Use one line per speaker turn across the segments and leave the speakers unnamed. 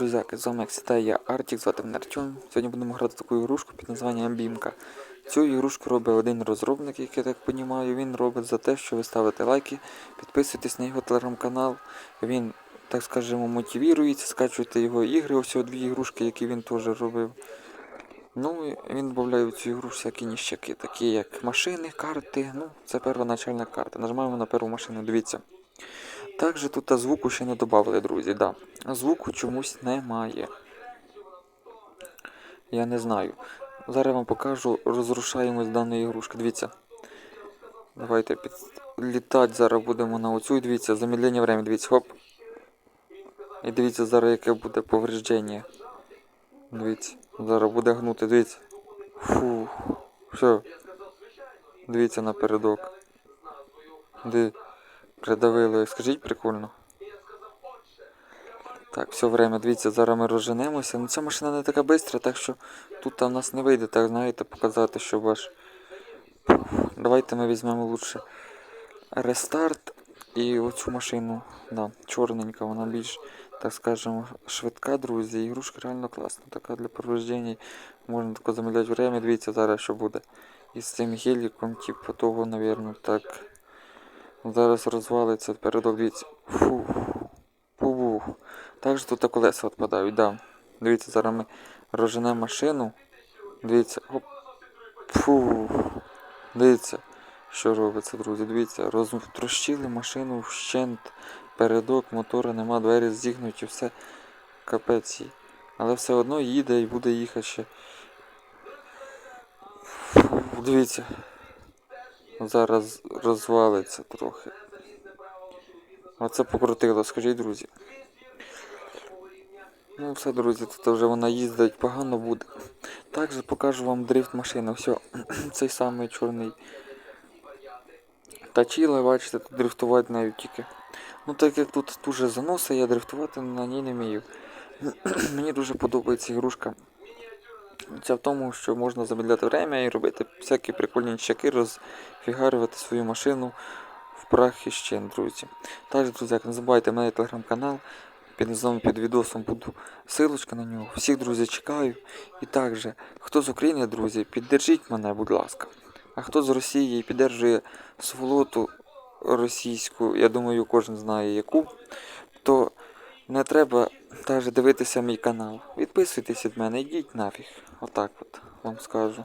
Друзяки, з вами як завжди я Артік, звати мене Артем. Сьогодні будемо грати таку ігрушку під названням Бімка. Цю ігрушку робить один розробник, як я так розумію. Він робить за те, що ви ставите лайки, підписуєтесь на його телеграм-канал. Він, так скажемо, мотивується, скачуєте його ігри, ось дві ігрушки, які він теж робив. Ну, він додає в цю ігру всякі ніщаки, такі як машини, карти. Ну, це первоначальна карта. Нажимаємо на перву машину, дивіться. Також тут звуку ще не додали, друзі, да. Звуку чомусь немає. Я не знаю. Зараз вам покажу розрушаємось даної ігрушки. Дивіться. Давайте під... літати зараз будемо на оцю. Дивіться, замедлення времени, дивіться, хоп. І дивіться зараз, яке буде повреждення. Дивіться, зараз буде гнути, дивіться. Фу. Все. Дивіться напередок. Де придавило. Скажіть прикольно. Так, все время, дивіться, зараз ми розженемося. Ну ця машина не така швидка, так що тут там нас не вийде, так знаєте, показати, що ваш. Давайте ми візьмемо лучше рестарт і оцю машину. Да, чорненька, вона більш, так скажемо, швидка, друзі. Ігрушка реально класна, така для проведення. Можна тако замедляти время. Дивіться зараз, що буде. І з цим геліком, типу, того, напевно, так. Зараз розвалиться передок, дивіться. Фу. Фу. Також тут колеса відпадають, да. Дивіться, зараз ми розженемо машину. Дивіться, оп. Фу. Дивіться, що робиться, друзі. Дивіться, розтрощили машину вщент. Передок, мотора нема, двері зігнуті, все капець. Але все одно їде і буде їхати ще. Фу, дивіться. Зараз розвалиться трохи. Оце покрутило, скажіть, друзі. Ну все, друзі, тут вже вона їздить, погано буде. Також покажу вам дрифт машини. Все, цей самий чорний тачіла, бачите, тут дрифтувати навіть тільки. Ну так як тут дуже заноси, я дрифтувати на ній не вмію. Мені дуже подобається ігрушка. Це в тому, що можна замедляти время і робити всякі прикольні чаки, розфігарювати свою машину в прах і ще, друзі. Також, друзі, як не забувайте, мене телеграм-канал. Під низом під відосом буду силочка на нього. Всіх, друзі, чекаю. І також, хто з України, друзі, піддержіть мене, будь ласка. А хто з Росії піддержує сволоту російську, я думаю, кожен знає яку, то не треба навіть дивитися мій канал. Відписуйтесь від мене, йдіть нафіг. Отак от вам скажу.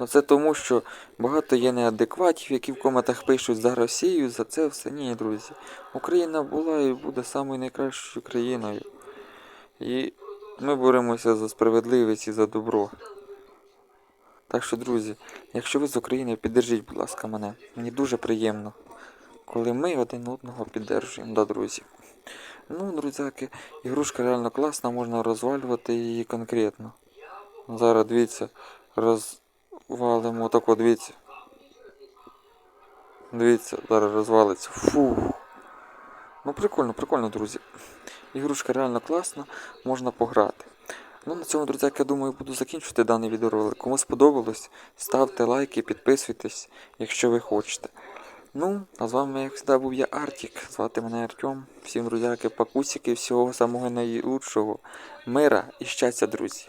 Ну, Це тому, що багато є неадекватів, які в коментах пишуть за Росію, за це все. Ні, друзі. Україна була і буде самою найкращою країною. І ми боремося за справедливість і за добро. Так що, друзі, якщо ви з України, піддержіть, будь ласка, мене. Мені дуже приємно, коли ми один одного піддержуємо, да, друзі. Ну, друзяки, ігрушка реально класна, можна розвалювати її конкретно. Зараз дивіться, розвалимо отако, дивіться. Дивіться, зараз розвалиться. Фу. Ну прикольно, прикольно, друзі. Ігрушка реально класна, можна пограти. Ну, на цьому, друзяки, я думаю, буду закінчувати даний відеоролик. Кому сподобалось, ставте лайки, підписуйтесь, якщо ви хочете. Ну, а з вами, як завжди, був я Артік. Звати мене Артем. Всім, друзяки, пакусики, всього самого найлучшого. Мира і щастя, друзі.